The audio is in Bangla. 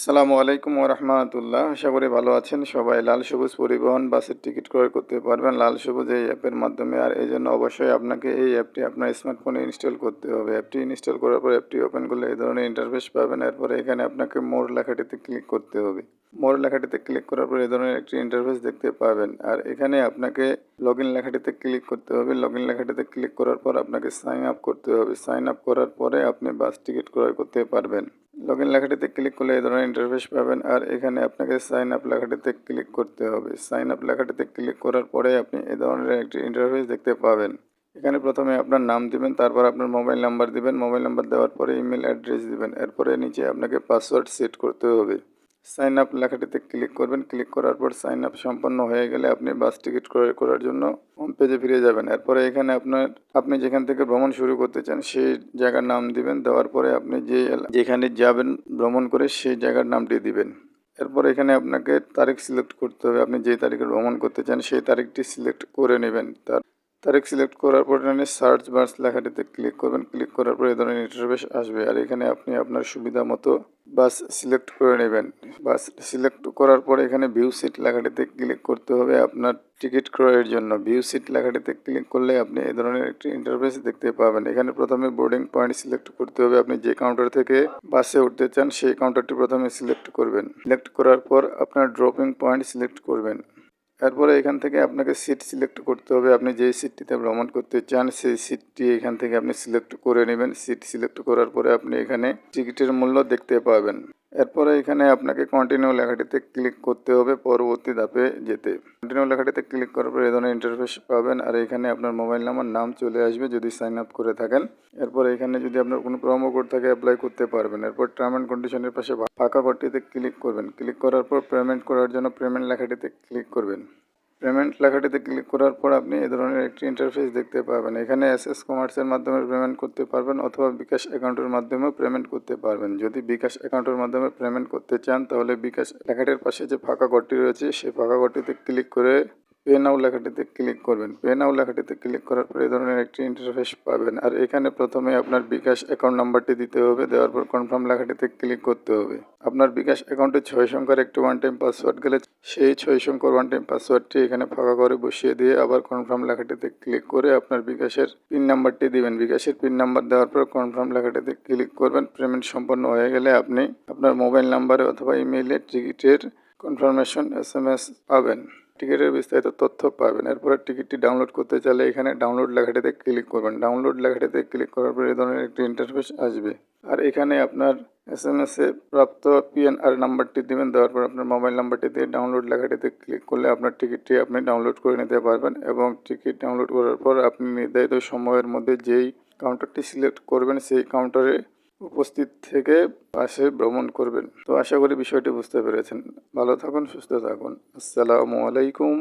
আসসালামু আলাইকুম রহমতুল্লাহ। আশা করি ভালো আছেন। সবাই লাল সবুজ পরিবহন বাসের টিকিট ক্রয় করতে পারবেন। লাল সবুজ এই অ্যাপের মাধ্যমে। আর এই জন্য অবশ্যই আপনাকে এই অ্যাপটি আপনার স্মার্টফোনে ইনস্টল করতে হবে। অ্যাপটি ইনস্টল করার পর অ্যাপটি ওপেন করলে এই ধরনের ইন্টারফেস পাবেন। এরপরে এখানে আপনাকে মোর লেখাটিতে ক্লিক করতে হবে। মোর লেখাটিতে ক্লিক করার পর এই ধরনের একটি ইন্টারফেস দেখতে পাবেন। আর এখানে আপনাকে লগ ইন লেখাটিতে ক্লিক করতে হবে। লগ ইন লেখাটিতে ক্লিক করার পর আপনাকে সাইন আপ করতে হবে। সাইন আপ করার পরে আপনি বাস টিকিট ক্রয় করতে পারবেন। লগ ইন লেখাটিতে ক্লিক করলে এই ধরনের ইন্টারফেস পাবেন। আর এখানে আপনাকে সাইন আপ লেখাটিতে ক্লিক করতে হবে। সাইন আপ লেখাটিতে ক্লিক করার পরে আপনি এই ধরনের একটি ইন্টারফেস দেখতে পাবেন। এখানে প্রথমে আপনার নাম দিবেন, তারপর আপনার মোবাইল নাম্বার দিবেন। মোবাইল নাম্বার দেওয়ার পরে ইমেল অ্যাড্রেস দিবেন। এরপরে নিচে আপনাকে পাসওয়ার্ড সেট করতে হবে। সাইন আপ লেখাটিতে ক্লিক করবেন। ক্লিক করার পর সাইন আপ সম্পন্ন হয়ে গেলে আপনি বাস টিকিট ক্রয় করার জন্য হোম পেজে ফিরে যাবেন। এরপরে এখানে আপনার, আপনি যেখান থেকে ভ্রমণ শুরু করতে চান, সেই জায়গার নাম দিবেন। দেওয়ার পরে আপনি যে যেখানে যাবেন ভ্রমণ করে সেই জায়গার নামটি দিবেন। এরপর এখানে আপনাকে তারিখ সিলেক্ট করতে হবে। আপনি যে তারিখে ভ্রমণ করতে চান, সেই তারিখটি সিলেক্ট করে নেবেন। তার, তারিখ সিলেক্ট করার পর এখানে সার্চ বার্স লেখাটিতে ক্লিক করবেন। ক্লিক করার পর এই ধরনের ইন্টারফেস আসবে। আর এখানে আপনি আপনার সুবিধা মতো বাস সিলেক্ট করে নেবেন। বাস সিলেক্ট করার পর এখানে ভিউ সিট লেখাটিতে ক্লিক করতে হবে আপনার টিকিট ক্রয়ের জন্য। ভিউ সিট লেখাটিতে ক্লিক করলে আপনি এ ধরনের একটি ইন্টারফেস দেখতে পাবেন। এখানে প্রথমে বোর্ডিং পয়েন্ট সিলেক্ট করতে হবে। আপনি যে কাউন্টার থেকে বাসে উঠতে চান, সেই কাউন্টারটি প্রথমে সিলেক্ট করবেন। সিলেক্ট করার পর আপনার ড্রপিং পয়েন্ট সিলেক্ট করবেন। এরপরে এখান থেকে আপনাকে সিট সিলেক্ট করতে হবে। আপনি যেই সিটটিতে ভ্রমণ করতে চান, সেই সিটটি এখান থেকে আপনি সিলেক্ট করে নেবেন। সিট সিলেক্ট করার পরে আপনি এখানে টিকিটের মূল্য দেখতে পাবেন। এরপরে এখানে আপনাকে কন্টিনিউ লেখাটিতে ক্লিক করতে হবে পরবর্তী ধাপে যেতে। কন্টিনিউ লেখাটিতে ক্লিক করার পর এই ধরনের ইন্টারফেস পাবেন আর এখানে আপনার মোবাইল নাম্বার নাম চলে আসবে যদি সাইন আপ করে থাকেন। এরপর এখানে যদি আপনার কোনো প্রোমো কোড থাকে অ্যাপ্লাই করতে পারবেন। এরপর টার্ম অ্যান্ড কন্ডিশনের পাশে ফাঁকা ঘরটিতে ক্লিক করবেন। ক্লিক করার পর পেমেন্ট করার জন্য পেমেন্ট লেখাটিতে ক্লিক করবেন। পেমেন্ট লেখাটিতে ক্লিক করার পর আপনি এ ধরনের একটি ইন্টারফেস দেখতে পাবেন। এখানে এস এস কমার্সের মাধ্যমে পেমেন্ট করতে পারবেন অথবা বিকাশ অ্যাকাউন্টের মাধ্যমেও পেমেন্ট করতে পারবেন। যদি বিকাশ অ্যাকাউন্টের মাধ্যমে পেমেন্ট করতে চান, তাহলে বিকাশ লেখাটির পাশে যে ফাঁকা ঘরটি রয়েছে সেই ফাঁকা ঘরটিতে ক্লিক করে পে নাও লেখাটিতে ক্লিক করবেন। পে নাও লেখাটিতে ক্লিক করার পর এই ধরনের একটি ইন্টারফেস পাবেন। আর এখানে প্রথমে আপনার বিকাশ অ্যাকাউন্ট নাম্বারটি দিতে হবে, দেওয়ার পর কনফার্ম লেখাটিতে ক্লিক করতে হবে। আপনার বিকাশ অ্যাকাউন্টে ছয় সংখ্যার একটি ওয়ান টাইম পাসওয়ার্ড গেলে সেই ছয় সংখ্যার ওয়ান টাইম পাসওয়ার্ডটি এখানে ফাঁকা করে বসিয়ে দিয়ে আবার কনফার্ম লেখাটিতে ক্লিক করে আপনার বিকাশের পিন নাম্বারটি দিবেন। বিকাশের পিন নাম্বার দেওয়ার পর কনফার্ম লেখাটিতে ক্লিক করবেন। পেমেন্ট সম্পন্ন হয়ে গেলে আপনি আপনার মোবাইল নাম্বারে অথবা ইমেইলে টিকিটের কনফার্মেশন এস এম এস পাবেন। টিকিটের বিস্তারিত তথ্য পাবেন। এরপরে টিকিটটি ডাউনলোড করতে চাইলে এখানে ডাউনলোড লেখাটিতে ক্লিক করবেন। ডাউনলোড লেখাটিতে ক্লিক করার পর এই ধরনের একটি ইন্টারফেস আসবে। আর এখানে আপনার এস এম এস প্রাপ্ত পিএনআর নাম্বারটি দেবেন। দেওয়ার পর আপনার মোবাইল নাম্বারটি দিয়ে ডাউনলোড লেখাটিতে ক্লিক করলে আপনার টিকিটটি আপনি ডাউনলোড করে নিতে পারবেন এবং টিকিট ডাউনলোড করার পর আপনি নির্ধারিত সময়ের মধ্যে যেই কাউন্টারটি সিলেক্ট করবেন, সেই কাউন্টারে উপস্থিত থেকে পাশে ভ্রমণ করবেন। তো আশা করি বিষয়টি বুঝতে পেরেছেন। ভালো থাকুন, সুস্থ থাকুন। আসসালামু আলাইকুম